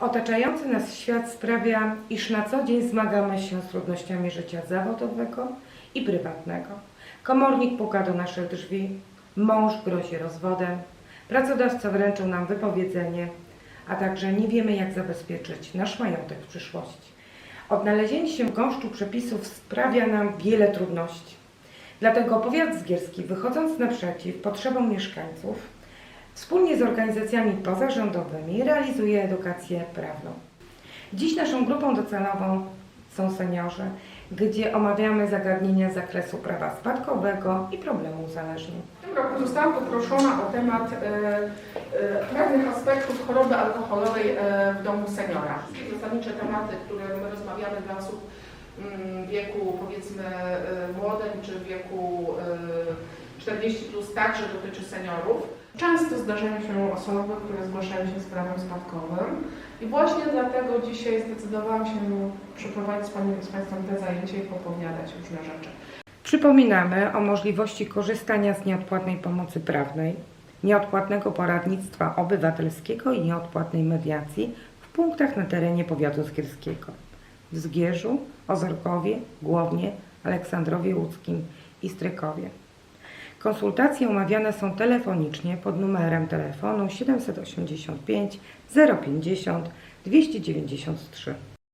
Otaczający nas świat sprawia, iż na co dzień zmagamy się z trudnościami życia zawodowego i prywatnego. Komornik puka do naszych drzwi, mąż grozi rozwodem, pracodawca wręczył nam wypowiedzenie, a także nie wiemy jak zabezpieczyć nasz majątek w przyszłości. Odnalezienie się w gąszczu przepisów sprawia nam wiele trudności. Dlatego powiat zgierski, wychodząc naprzeciw potrzebom mieszkańców, wspólnie z organizacjami pozarządowymi realizuje edukację prawną. Dziś naszą grupą docelową są seniorzy, gdzie omawiamy zagadnienia z zakresu prawa spadkowego i problemu uzależnień. W tym roku zostałam poproszona o temat e, e, prawnych aspektów choroby alkoholowej e, w domu seniora. Zasadnicze tematy, które my rozmawiamy dla osób mm, w wieku powiedzmy e, młodym czy w wieku e, 40 plus także dotyczy seniorów. Często zdarzają się osoby, które zgłaszają się z prawem spadkowym i właśnie dlatego dzisiaj zdecydowałam się przeprowadzić z, pani, z Państwem te zajęcie i popowiadać różne rzeczy. Przypominamy o możliwości korzystania z nieodpłatnej pomocy prawnej, nieodpłatnego poradnictwa obywatelskiego i nieodpłatnej mediacji w punktach na terenie powiatu zgierskiego. W Zgierzu, Ozorkowie, Głownie, Aleksandrowie Łódzkim i Strykowie. Konsultacje umawiane są telefonicznie pod numerem telefonu 785 050 293.